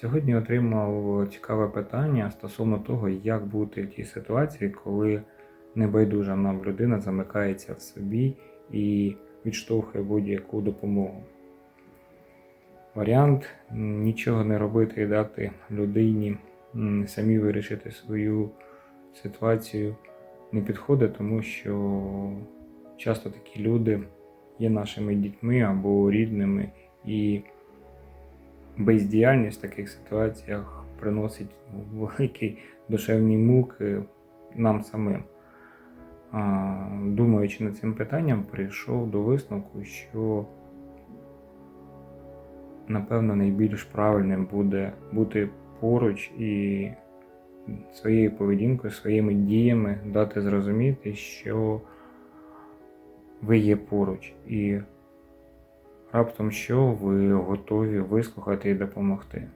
Сьогодні отримав цікаве питання стосовно того, як бути в тій ситуації, коли небайдужа нам людина замикається в собі і відштовхує будь-яку допомогу. Варіант нічого не робити і дати людині самі вирішити свою ситуацію не підходить, тому що часто такі люди є нашими дітьми або рідними, і бездіяльність в таких ситуаціях приносить великі душевні муки нам самим. Думаючи над цим питанням, прийшов до висновку, що напевно найбільш правильним буде бути поруч і своєю поведінкою, своїми діями дати зрозуміти, що ви є поруч, і раптом що ви готові вислухати і допомогти.